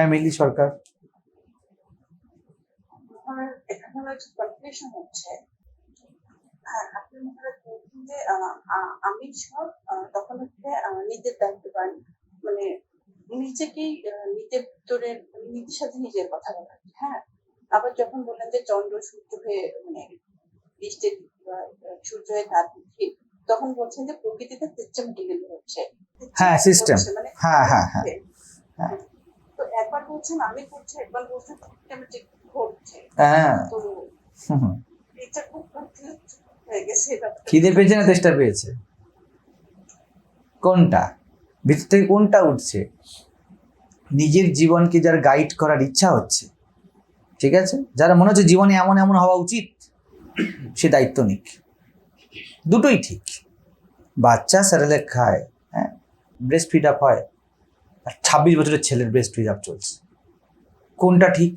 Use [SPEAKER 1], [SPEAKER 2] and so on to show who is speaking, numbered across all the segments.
[SPEAKER 1] Family সরকার
[SPEAKER 2] আমার এখানে হচ্ছে কনফিউশন হচ্ছে হ্যাঁ আপনি মহারাজ বলছেন যে আহ, আহ, আমি সব তখন হচ্ছে নিজের দায়িত্ব পান মানে নিজেকেই নিজের মানে নিজের সাথে নিজের কথা বলা হ্যাঁ আবার যখন বললেন যে চন্দ্র সূর্য হয়ে মানে বৃষ্টির সূর্য হয়ে তার দিচ্ছি তখন বলছেন যে প্রকৃতিতে সিস্টেমেটিক্যালি হচ্ছে
[SPEAKER 1] হ্যাঁ।
[SPEAKER 2] হচ্ছে, মানে
[SPEAKER 1] হ্যাঁ, হ্যাঁ। হ্যাঁ।
[SPEAKER 2] বলছেন আমি করছি একবার বলছেন সিস্টেমেটিক ঘটছে
[SPEAKER 1] হ্যাঁ।
[SPEAKER 2] তো। এটা খুব হয়ে গেছে।
[SPEAKER 1] খিদে পেয়েছে না তেষ্টা পেয়েছে। কোনটা? ভিতর থেকে কোনটা উঠছে? নিজের জীবনকে যার গাইড করার ইচ্ছা হচ্ছে ঠিক আছে? যারা মনে হচ্ছে জীবনে এমন এমন হওয়া উচিত সে দায়িত্ব নিক। দুটোই ঠিক। বাচ্চা স্যারেলেক খায় হ্যাঁ? ব্রেস্ট ফিড আপ হয় আর ছাব্বিশ বছরের ছেলের ব্রেস্ট ফিড আপ চলছে। কোনটা ঠিক?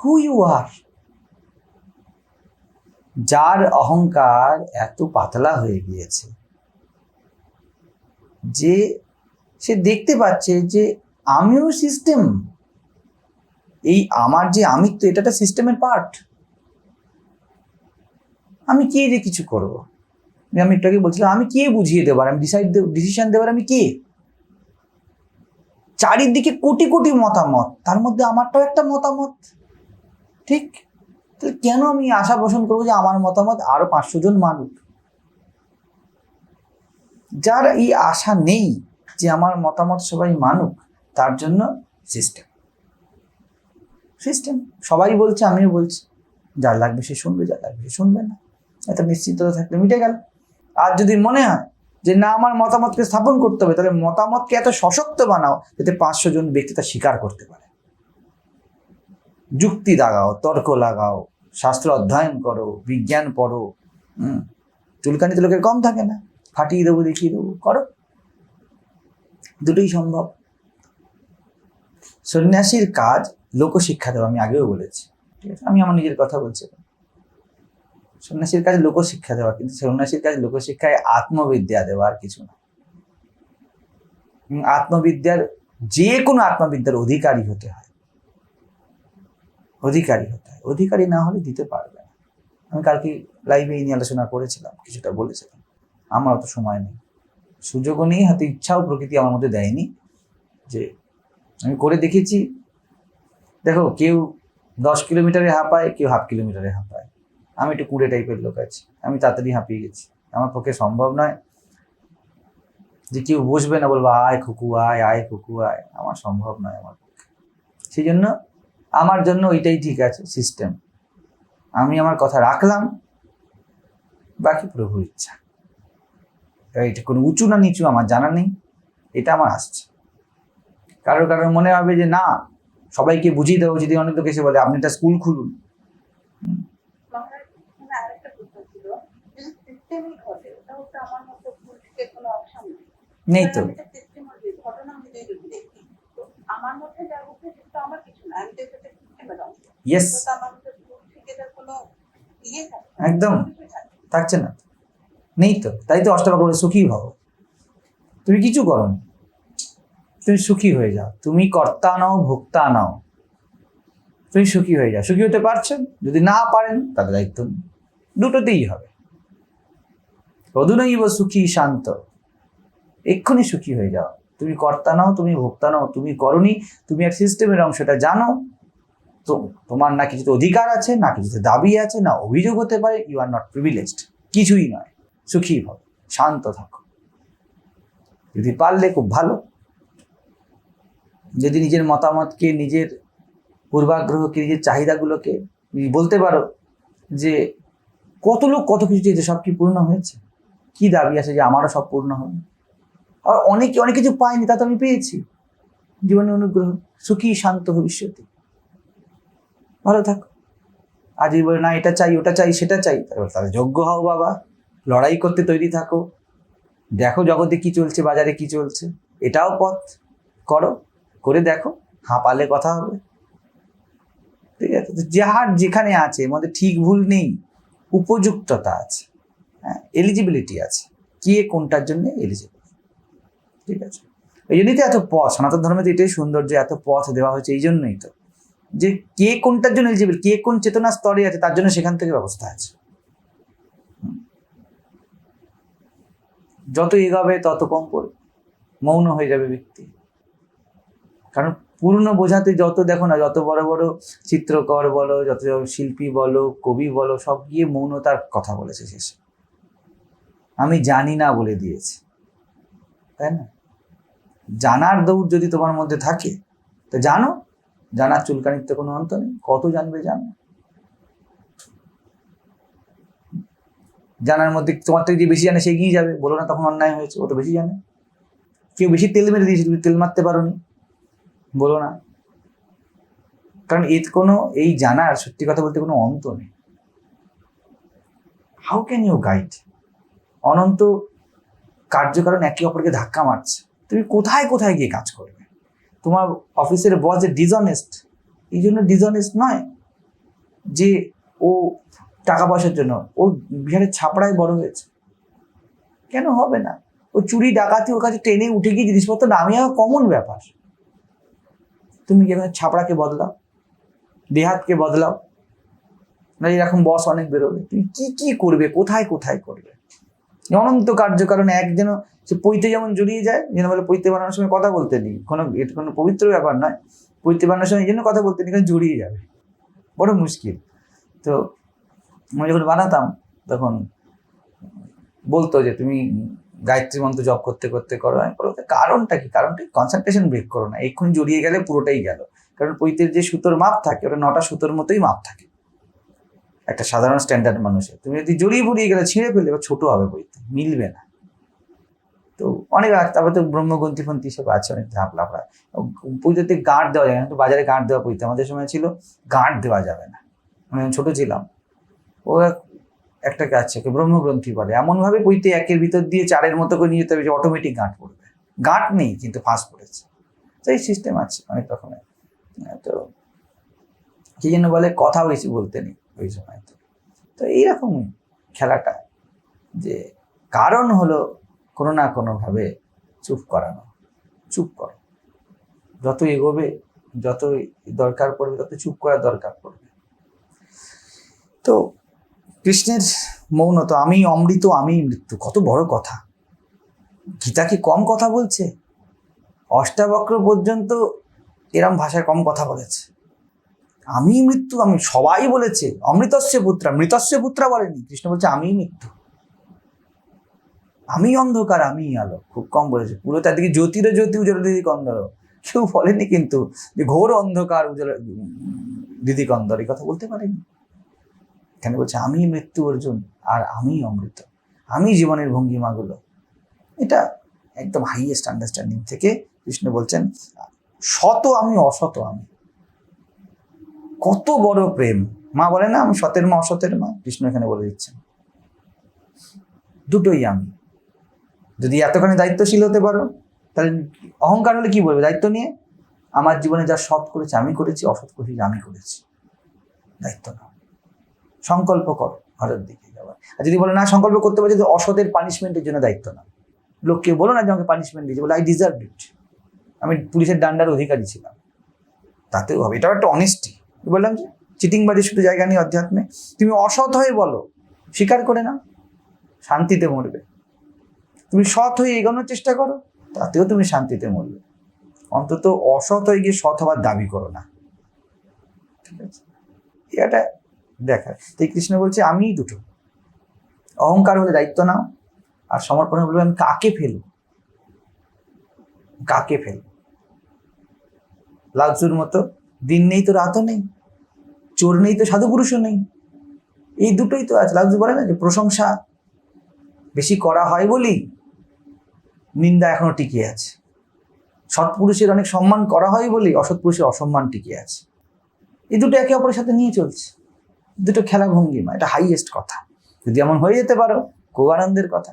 [SPEAKER 1] হু ইউ আর যার অহংকার এত পাতলা হয়ে গিয়েছে। যে সে দেখতে পাচ্ছে যে আমিও সিস্টেম এই আমার যে আমিত্ব এটা একটা সিস্টেমের পার্ট আমি কে যে কিছু করব? আমি একটু আগে বলছিলাম, আমি কে বুঝিয়ে দেবার আমি ডিসাইড ডিসিশন দেবার আমি কে? চারিদিকে কোটি কোটি মতামত, তার মধ্যে আমারটাও একটা মতামত। ঠিক? তাহলে কেন আমি আশা পোষণ করব যে আমার মতামত আরও পাঁচশো জন মানুষ যার এই আশা নেই যে আমার মতামত সবাই মানুক, তার জন্য সিস্টেম সিস্টেম সবাই বলছে, আমিও বলছি। যার লাগবে সে শুনবে, যার লাগবে সে শুনবে না। এত নিশ্চিততা থাকলে মিটে গেল। আর যদি মনে হয় যে না, আমার মতামতকে স্থাপন করতে হবে, তাহলে মতামতকে এত সশক্ত বানাও যাতে পাঁচশো জন ব্যক্তি তা স্বীকার করতে পারে। যুক্তি লাগাও তর্ক লাগাও, শাস্ত্র অধ্যয়ন করো, বিজ্ঞান পড়ো, হুম? চুলকানি তো লোকের কম থাকে না। ফাটিয়ে দেবো, দেখিয়ে দেবো, করো। দুটোই সম্ভব। সন্ন্যাসীর কাজ লোকশিক্ষা দেওয়া, আমি আগেও বলেছি। ঠিক আছে আমি আমার নিজের কথা বলছি। সন্ন্যাসীর কাজ লোকশিক্ষা দেওয়া কিন্তু সন্ন্যাসীর কাজ লোকশিক্ষায় আত্মবিদ্যা দেওয়া আর কিছু না। আত্মবিদ্যার যে কোনো আত্মবিদ্যার অধিকারী হতে হয়। অধিকারী হতে হয়। অধিকারী না হলে দিতে পারবে না। আমি কালকে লাইভে এই নিয়ে আলোচনা করেছিলাম, কিছুটা বলেছিলাম। আমার অত সময় নেই। সুযোগও নেই, হাতে ইচ্ছাও প্রকৃতি আমার মধ্যে দেয়নি যে আমি করে দেখেছি দেখো, কেউ দশ কিলোমিটারে হাঁপায়, কেউ হাফ কিলোমিটারে হাঁপায়। আমি একটু কুড়ে টাইপের লোক আছি। আমি তাড়াতাড়ি হাঁপিয়ে গেছি। আমার পক্ষে সম্ভব নয় যে কেউ বসবে না, বলব, আয় খুকু, আয় আয় খুকু, আয়। আমার সম্ভব নয় আমার পক্ষে। সেই জন্য আমার জন্য ওইটাই ঠিক আছে সিস্টেম আমি আমার কথা রাখলাম, বাকি প্রভুর ইচ্ছা। এটা কোনো উঁচু না নিচু আমার জানা নেই, এটা আমার আসছে। কারোর কারোর মনে হবে যে, না, সবাইকে বুঝিয়ে দেওয়া যদি অনেক লোক এসে বলে, আপনি একটা স্কুল খুলুন
[SPEAKER 2] মহারাজ, এখানে আরেকটা প্রশ্ন ছিল যদি সিস্টেমই ঘটে তাহলে তো আমার মতো ভুল থেকে কোনো অপশন নেই।
[SPEAKER 1] নেই তো।
[SPEAKER 2] কারণ আমি একটা system অনুযায়ী, ঘটনা অনুযায়ী যদি দেখি তো আমার মধ্যে যা ঘটছে সেটা আমার কিছু না আমি তো সেটা সিস্টেমের অংশ
[SPEAKER 1] ইয়েস
[SPEAKER 2] আমার মধ্যে ভুল থেকে কোনো ইয়ে থাকে
[SPEAKER 1] একদম। থাকছে না। নেই তো। তাই তো অষ্টমা করে সুখী হও। তুমি কিছু করো না। তুমি সুখী হয়ে যাও। তুমি কর্তা নাও ভোক্তা নাও। তুমি সুখী হয়ে যাও। সুখী হতে পারছেন? যদি না পারেন তাহলে দায়িত্ব। দুটোতেই হবে। অধুনৈব সুখী শান্ত। এক্ষুনি সুখী হয়ে যাও। তুমি কর্তা নাও, তুমি ভোক্তা নাও, তুমি করনি তুমি এক সিস্টেমের অংশটা জানো। তো তোমার না কিছুতে অধিকার আছে, না কিছুতে দাবি আছে, না অভিযোগ হতে পারে ইউ আর নট প্রিভিলেজড কিছুই নয়। সুখী হও, শান্ত থাকো। যদি পারলে খুব ভালো। যদি নিজের মতামতকে, নিজের পূর্বাগ্রহকে, নিজের চাহিদাগুলোকে বলতে পারো যে কত লোক কত কিছু চেয়েছে সব কি পূর্ণ হয়েছে? কি দাবি আছে যে আমারও সব পূর্ণ হবে? আর অনেকে, অনেক কিছু পাইনি তা তো আমি পেয়েছি। জীবনে অনুগ্রহ, সুখী, শান্ত ভবিষ্যতে। ভালো থাকো। আজই বলে, না, এটা চাই, ওটা চাই, সেটা চাই। তারপর তাহলে, যোগ্য হও বাবা। লড়াই করতে তৈরি থাকো। দেখো জগতে কি চলছে, বাজারে কি চলছে। এটাও পথ। করো, করে দেখো, হাঁপালে কথা হবে। ঠিক আছে? যার যেখানে আছে, মধ্যে ঠিক ভুল নেই, উপযুক্ততা আছে। এলিজিবিলিটি আছে। কে কোনটার জন্য এলিজিবল ঠিক আছে। এই জন্যই তো এত পথ। সনাতন ধর্মে তো এটাই সুন্দর যে এত পথ দেওয়া হয়েছে, এই জন্যই তো। যে কে কোনটার জন্য এলিজিবল কে কোন চেতনা স্তরে আছে, তার জন্য সেখান থেকে ব্যবস্থা আছে। যত এগাবে, তত কম পড়বে। মৌন হয়ে যাবে ব্যক্তি। কারণ পূর্ণ বোঝাতে যত দেখো না, যত বড় বড় চিত্রকর বলো, যত শিল্পী বলো, কবি বলো, সব গিয়ে মৌনতার কথা বলেছে শেষে। আমি জানি না বলে দিয়েছে। তাই না? জানার দৌড় যদি তোমার মধ্যে থাকে, তো জানো, জানার চুলকানির তো কোনো অন্ত নেই, কত জানবে জানো? জানার মধ্যে তোমার থেকে যে বেশি জানে, সে এগিয়ে যাবে বলো না, তখন অন্যায় হয়েছে, ও তো বেশি জানে। কেউ বেশি তেল মেরে দিয়েছে, তুমি তেল মারতে পারো নি বলো না। কারণ এর কোনো, এই জানার সত্যি কথা বলতে কোনো অন্ত নেই। হাউ ক্যান ইউ গাইড অনন্ত কার্যকারণ একে অপরকে ধাক্কা মারছে। তুমি কোথায় কোথায় গিয়ে কাজ করবে? তোমার অফিসের বস যে ডিজনেস্ট এই জন্য ডিজনেস্ট নয় যে ও টাকা পয়সার জন্য, ও বিহারের ছাপড়ায় বড় হয়েছে। কেন হবে না? ও চুরি, ডাকাতি, ওর কাছে ট্রেনে উঠে গিয়ে জিনিসপত্র নামিয়ে কমন ব্যাপার। তুমি কি ছাপড়াকে বদলাও? দেহাতকে বদলাও? না এরকম বস অনেক বেরোবে। তুমি কি কি করবে? কোথায় কোথায় করবে? অনন্ত কার্য কারণ এক যেন সে পৈতে যেমন জড়িয়ে যায়, যেন বলে পৈতে বানানোর সময় কথা বলতে নেই। কোনো এটা কোনো পবিত্র ব্যাপার নয়। পৈতে বানানোর সময় এই জন্য কথা বলতে নেই, কারণ জড়িয়ে যাবে। বড় মুশকিল। তো আমি যখন বানাতাম, তখন বলতো যে, তুমি গায়ত্রী মন্ত্র জপ করতে করতে করো। আমি বলতো কারণটা কি? কারণটা কনসেন্ট্রেশন ব্রেক করো না। এক্ষুনি জড়িয়ে গেলে পুরোটাই গেল। কারণ পৈতের যে সুতোর মাপ থাকে, ওটা নটা সুতোর মতোই মাপ থাকে। একটা সাধারণ স্ট্যান্ডার্ড মানুষের। তুমি যদি জড়িয়ে ফুরিয়ে গেলে, ছিঁড়ে ফেললে, এবার ছোট হবে বইতে, মিলবে না। তো অনেক তারপরে তো ব্রহ্মগ্রন্থি ফন্থি সব আছে, অনেক ধাপ লাফড়া পুজোতে গাঁট দেওয়া যায় না তো বাজারে গাঁট দেওয়া পইতে আমাদের সময় ছিল, গাঁট দেওয়া যাবে না। মানে ছোট ছিলাম, ও একটা কাজ আছে ব্রহ্মগ্রন্থি বলে। এমনভাবে পইতে একের ভিতর দিয়ে চারের মতো করে নিয়ে যেতে হবে যে অটোমেটিক গাঁট পড়বে। গাঁট নেই, কিন্তু ফাঁস পড়েছে। তো এই সিস্টেম আছে অনেক রকমের। তো কি জন্য বলে, কথা বেশি বলতে নেই। ওই সময় তো এইরকমই খেলাটা, যে কারণ হলো কোনো না কোনোভাবে চুপ করানো, চুপ করো। যত এগোবে যত দরকার পড়বে তত চুপ করার দরকার পড়বে। তো কৃষ্ণের মৌন তো আমি অমৃত, আমি মৃত্যু, কত বড় কথা। গীতা কি কম কথা বলছে? অষ্টাবক্র পর্যন্ত এরম ভাষায় কম কথা বলেছে। আমি মৃত্যু, আমি সবাই বলেছে, অমৃতস্য পুত্রা, মৃতস্য পুত্রা বলেনি। কৃষ্ণ বলছে আমি মৃত্যু। আমি অন্ধকার আমি আলো। খুব কম বলেছে। পুরো তার দিকে জ্যোতির জ্যোতি উজ্জ্বল দিদি কন্দর কেউ বলেনি কিন্তু যে ঘোর অন্ধকার, উজ্জ্বল দিদি কন্দর এই কথা বলতে পারেনি। কেন বলছে আমি মৃত্যু, অর্জুন, আর আমি অমৃত। আমি জীবনের ভঙ্গিমাগুলো। এটা একদম হাইয়েস্ট আন্ডারস্ট্যান্ডিং থেকে কৃষ্ণ বলছেন, শত আমি অসত আমি। কত বড় প্রেম। মা বলে, না, আমি সতের মা, অসতের মা। কৃষ্ণ এখানে বলে দিচ্ছেন দুটোই আমি। যদি এতখানি দায়িত্বশীল হতে পারো, তাহলে অহংকার হলে কি বলবে? দায়িত্ব নিয়ে আমার জীবনে যা সৎ করেছে, আমি করেছি, অসৎ করেছি, আমি করেছি। দায়িত্ব না সংকল্প করো, ঘরের দিকে যাওয়ার। আর যদি বলে, না, সংকল্প করতে পারছে যে অসতের পানিশমেন্টের জন্য দায়িত্ব নাও। লোককে বলো না যে, আমাকে পানিশমেন্ট দিয়েছে। বলে আই ডিজার্ভ ইট আমি পুলিশের ডান্ডার অধিকারী ছিলাম। তাতেও হবে। এটাও একটা অনেস্টি বললাম যে? চিটিংবাজি শুধু জায়গা নেই, অধ্যাত্মে তুমি অসৎ হয়ে বলো, স্বীকার করে না শান্তিতে মরবে। তুমি সৎ হয়ে এগোনোর চেষ্টা করো, তাতেও তুমি শান্তিতে মরবে। অন্তত অসৎ হয়ে গিয়ে সৎ হওয়ার দাবি করো না। ঠিক আছে? এটা দেখার। তাই কৃষ্ণ বলছে, আমিই দুটো। অহংকার হলে দায়িত্ব নাও, আর সমর্পণ বলবে, আমি কাকে ফেলব? কাকে ফেলব? লালচুর মতো দিন নেই তো রাতও নেই, চোর নেই তো সাধু পুরুষও নেই। এই দুটোই তো আছে। লালচু বলে না যে প্রশংসা বেশি করা হয় বলি নিন্দা এখনও টিকে আছে। সৎ পুরুষের অনেক সম্মান করা হয় বলি, অসৎ পুরুষের অসম্মান টিকে আছে। এই দুটো একে অপরের সাথে নিয়ে চলছে। দুটো খেলা ভঙ্গিমা, এটা হাইয়েস্ট কথা। যদি এমন হয়ে যেতে পারো, খুব আনন্দের কথা।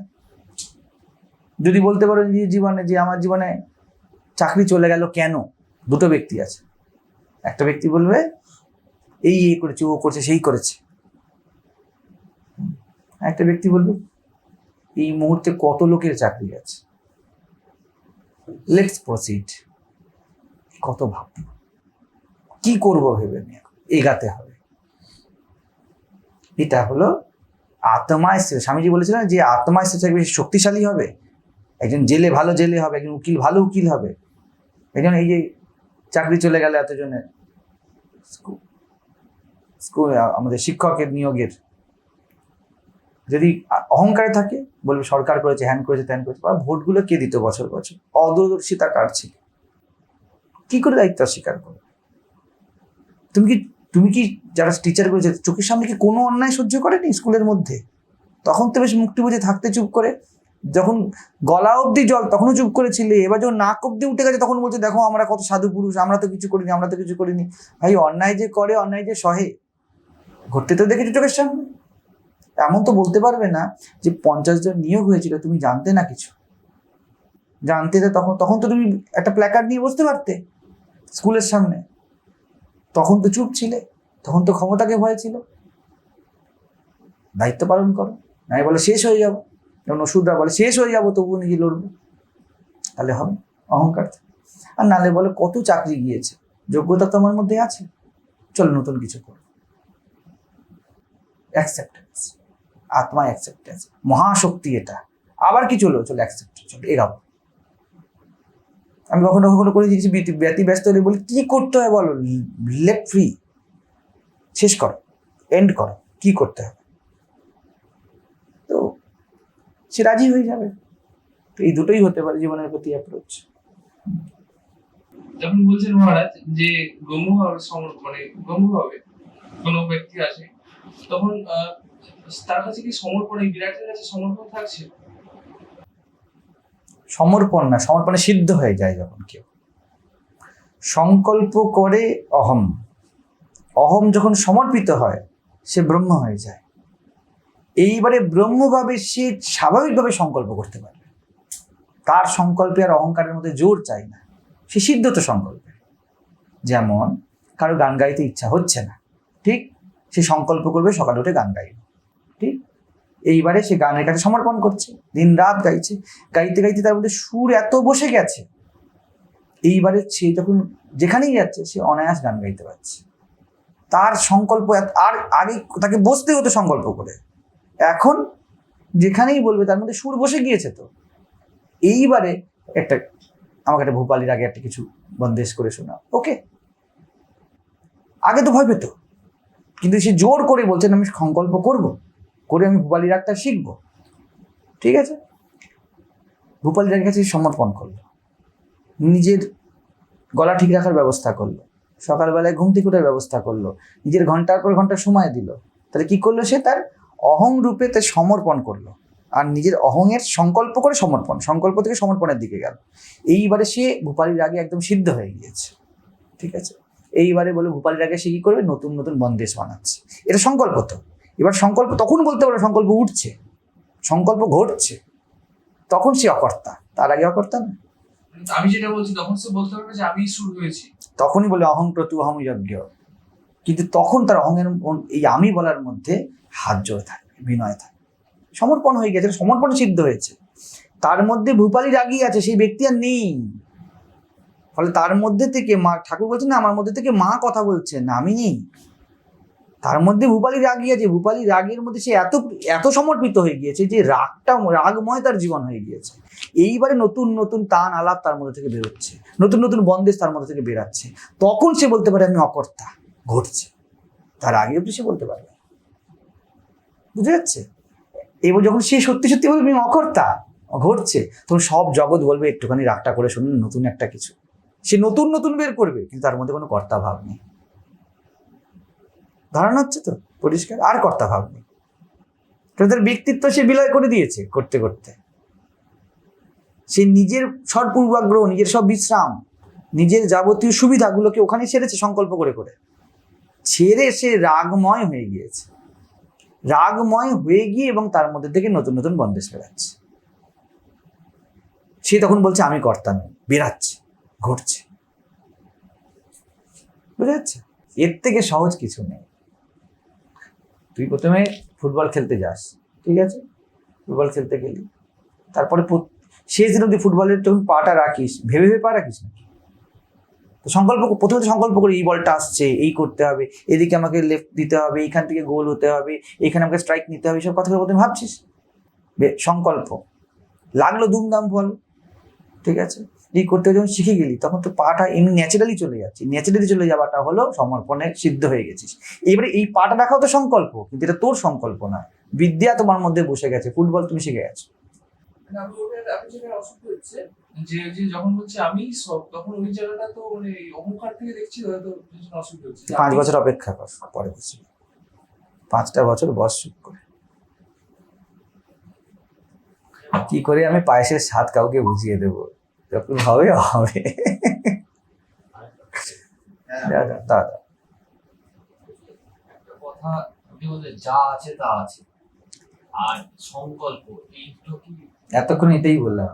[SPEAKER 1] যদি বলতে পারো যে জীবনে, যে আমার জীবনে চাকরি চলে গেল কেন? দুটো ব্যক্তি আছে। একটা ব্যক্তি বলবে, এই এই করেছে, ও করছে, সেই করেছে। একটা ব্যক্তি বলবে, এই মুহূর্তে কত লোকের চাকরি আছে? লেটস প্রসিড কত ভাব কি করব ভেবে নিয়ে? এগাতে হবে। এটা হলো আত্মা স্থির স্বামীজি বলেছিলেন যে আত্মা স্থির থাকবে শক্তিশালী হবে। একজন জেলে ভালো জেলে হবে, একজন উকিল ভালো উকিল হবে। একজন এই যে চাকরি চলে গেল এতজনের। স্কুল আমাদের শিক্ষকের নিয়োগের। যদি অহংকারে থাকে, বলবে সরকার করেছে, হ্যান করেছে, ত্যান করেছে, বা ভোটগুলো কে দিত বছর বছর? অদূরদর্শিতা কার ছিল? কি করে দায়িত্ব স্বীকার করবে? তুমি কি তুমি কি যারা টিচার করেছে, চোখের সামনে কি কোনো অন্যায় সহ্য করেনি স্কুলের মধ্যে? তখন তো বেশ মুক্তি বুঝে থাকতে চুপ করে। যখন গলা অবধি জল, তখনও চুপ করেছিলে এবার যখন নাক অবধি উঠে গেছে, তখন বলছে, দেখো, আমরা কত সাধু পুরুষ, আমরা তো কিছু করিনি, আমরা তো কিছু করিনি। ভাই, অন্যায় যে করে, অন্যায় যে সহে, ঘটতে তো দেখেছ চোখের সামনে। এমন তো বলতে পারবে না যে পঞ্চাশ জন নিয়োগ হয়েছিল, তুমি জানতে না কিছু? জানতে তো তখন তখন তো তুমি একটা প্ল্যাকার্ড নিয়ে বসতে পারতে স্কুলের সামনে। তখন তো চুপ ছিলে, তখন তো ক্ষমতাকে ভয় ছিল। দায়িত্ব পালন করো, নাই বলে শেষ হয়ে যাব। যেমন ওষুধরা বলে, শেষ হয়ে যাব, তবুও নিজে লড়বো। তাহলে হবে, অহংকার। আর নালে বলে, কত চাকরি গিয়েছে, যোগ্যতা তো আমার মধ্যে আছে। চলো নতুন কিছু করো। অ্যাকসেপ্টেন্স আত্মা অ্যাকসেপ্টেন্স মহাশক্তি এটা। আবার কি চলো চলো অ্যাকসেপ্ট চলো এগাবো আমি কখনো কখনো করে দিয়েছি ব্যতি ব্যতি ব্যস্ত হলে বলি, কি করতে হয় বলো? লেট ফ্রি শেষ করো এন্ড করো, কি করতে হবে তো সে রাজি হয়ে যাবে। তো এই দুটোই হতে পারে জীবনের প্রতি অ্যাপ্রোচ
[SPEAKER 3] যখন বলছেন মহারাজ যে গম্য হবে মানে গম্য হবে কোনো ব্যক্তি আছে তখন তার কাছে কি সমর্পণ এই বিরাটের কাছে সমর্পণ থাকছে?
[SPEAKER 1] সমর্পণ না সমর্পণে সিদ্ধ হয়ে যায় যখন কেউ। সংকল্প করে অহম। অহম যখন সমর্পিত হয় সে ব্রহ্ম হয়ে যায়। এইবারে ব্রহ্মভাবে সে স্বাভাবিকভাবে সংকল্প করতে পারবে। তার সংকল্পে আর অহংকারের মধ্যে জোর চাই না। সে সিদ্ধ তো সংকল্পে। যেমন কারও গান গাইতে ইচ্ছা হচ্ছে না, ঠিক? সে সংকল্প করবে সকালে উঠে গান গাইবে, ঠিক? এইবারে সে গানের কাছে সমর্পণ করছে, দিন রাত গাইছে, গাইতে গাইতে তার মধ্যে সুর এত বসে গেছে। এইবারে সে যখন যেখানেই যাচ্ছে, সে অনায়াস গান গাইতে পারছে। তার সংকল্প আর আগে তাকে বসতে হতো সংকল্প করে। এখন যেখানেই বলবে, তার মধ্যে সুর বসে গিয়েছে তো। এইবারে একটা, আমাকে একটা ভূপালির আগে একটা কিছু বন্দেশ করে শোনা ওকে? আগে তো ভয় পেত। কিন্তু সে জোর করে বলছেন আমি সংকল্প করব। করে আমি ভূপালি রাগটা শিখব। ঠিক আছে? ভূপালি রাগের কাছে সমর্পণ করল। নিজের গলা ঠিক রাখার ব্যবস্থা করল। সকালবেলায় ঘুম থেকে ব্যবস্থা করল। নিজের ঘণ্টার পর ঘণ্টা সময় দিল। তাহলে কি করল সে? তার অহং রূপে তে সমর্পণ করল। আর নিজের অহংয়ের সংকল্প করে সমর্পণ সংকল্প থেকে সমর্পণের দিকে গেল। এইবারে সে ভূপালির আগে একদম সিদ্ধ হয়ে গিয়েছে। ঠিক আছে? এইবারে বলে ভূপালির আগে সে কি করবে? নতুন নতুন বন্দেশ বানাচ্ছে। এটা সংকল্প তো। এবার সংকল্প তখন বলতে পারবে সংকল্প উঠছে। সংকল্প ঘটছে। তখন সে অকর্তা। তার আগে অকর্তা না?
[SPEAKER 3] আমি যেটা বলছি তখন সে বলতে পারবে যে আমি শুরু হয়েছি।
[SPEAKER 1] তখনই বলে অহং প্রতু অহং যজ্ঞ। কিন্তু তখন তার অহংয়ের এই আমি বলার মধ্যে হাত জোড়ে থাকবে, বিনয় থাকবে। সমর্পণ হয়ে গেছে, সমর্পণ সিদ্ধ হয়েছে। তার মধ্যে ভূপালি রাগি আছে, সেই ব্যক্তি আর নেই। ফলে তার মধ্যে থেকে মা, ঠাকুর বলছেন না, আমার মধ্যে থেকে মা কথা বলছেন আমি নেই। তার মধ্যে ভূপালি রাগি আছে, ভূপালি রাগের মধ্যে সে এত এত সমর্পিত হয়ে গিয়েছে যে রাগটা, রাগময় তার জীবন হয়ে গিয়েছে। এইবারে নতুন নতুন তান আলাপ তার মধ্যে থেকে বেরোচ্ছে। নতুন নতুন বন্দেশ তার মধ্যে থেকে বেরাচ্ছে। তখন সে বলতে পারে, আমি অকর্তা, ঘটছে। তার আগে অব্দি সে বলতে পারবে না। বুঝে যাচ্ছে? এবার যখন সে সত্যি সত্যি বলবে আমি অকর্তা, ঘটছে, তখন সব জগৎ বলবে, একটুখানি রাগটা করে শুনুন, নতুন একটা কিছু। সে নতুন নতুন বের করবে, কিন্তু তার মধ্যে কোনো কর্তা ভাব নেই। ধারণা হচ্ছে তো? পরিষ্কার? আর কর্তা ভাব নেই। কারণ তার ব্যক্তিত্ব সে বিলয় করে দিয়েছে করতে করতে। সে নিজের সর পূর্বাগ্রহ নিজের সব বিশ্রাম, নিজের যাবতীয় সুবিধাগুলোকে ওখানে ছেড়েছে সংকল্প করে করে। ছেড়ে সে রাগময় হয়ে গিয়েছে। রাগময় হয়ে গিয়ে এবং তার মধ্যে থেকে নতুন নতুন বন্দেশ বেরাচ্ছে সে তখন বলছে, আমি কর্তা নই বেরাচ্ছে ঘটছে বুঝা যাচ্ছে? এর থেকে সহজ কিছু নেই। তুই প্রথমে ফুটবল খেলতে যাস, ঠিক আছে? ফুটবল খেলতে গেলি। তারপরে শেষ দিন ফুটবলের যখন পাটা রাখিস, ভেবে ভেবে পা রাখিস না তো সংকল্প প্রথমে সংকল্প করি, এই বলটা আসছে, এই করতে হবে, এদিকে আমাকে লেফট দিতে হবে এইখান থেকে গোল হতে হবে, এখানে আমাকে স্ট্রাইক নিতে হবে সব কথাগুলো প্রথমে ভাবছিস? সংকল্প। লাগল দুমদাম ফল, ঠিক আছে? এই করতে যখন শিখে গেলি, তখন তো পাটা এমনি ন্যাচারালি চলে যাচ্ছে। ন্যাচারালি চলে যাওয়াটা হলো সমর্পণে সিদ্ধ হয়ে গেছিস। এবারে এই পাটা রাখাও তো সংকল্প, কিন্তু এটা তোর সংকল্প না। বিদ্যা তোমার মধ্যে বসে গেছে, ফুটবল তুমি শিখে গেছো।
[SPEAKER 3] যে যে যখন বলছে আমি সব তখন ওই জায়গাটা তো মানে অহংকার থেকে দেখছি হয়তো অসুবিধা হচ্ছে।
[SPEAKER 1] পাঁচ বছর অপেক্ষা কর পরে পাঁচটা বছর বয়স চুপ করে। কি করে আমি? পায়েসের স্বাদ কাউকে বুঝিয়ে দেবো। যখন হবে হবে। দাদা দাদা
[SPEAKER 4] কথা আপনি যা আছে তা আছে। আর সংকল্প এই দুটো কি
[SPEAKER 1] এতক্ষণ এটাই বললাম।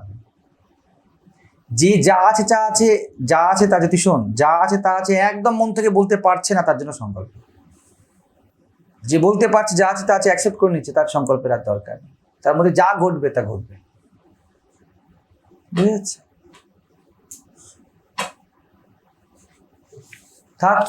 [SPEAKER 1] যে যা আছে যা আছে যা আছে তা যদি শোন, যা আছে তা আছে, একদম মন থেকে বলতে পারছে না তার জন্য সংকল্প। যে বলতে পারছে যা আছে তা আছে অ্যাকসেপ্ট করে নিচ্ছে, তার সংকল্পের আর দরকার তার মধ্যে যা ঘটবে তা ঘটবে। বুঝে থাক।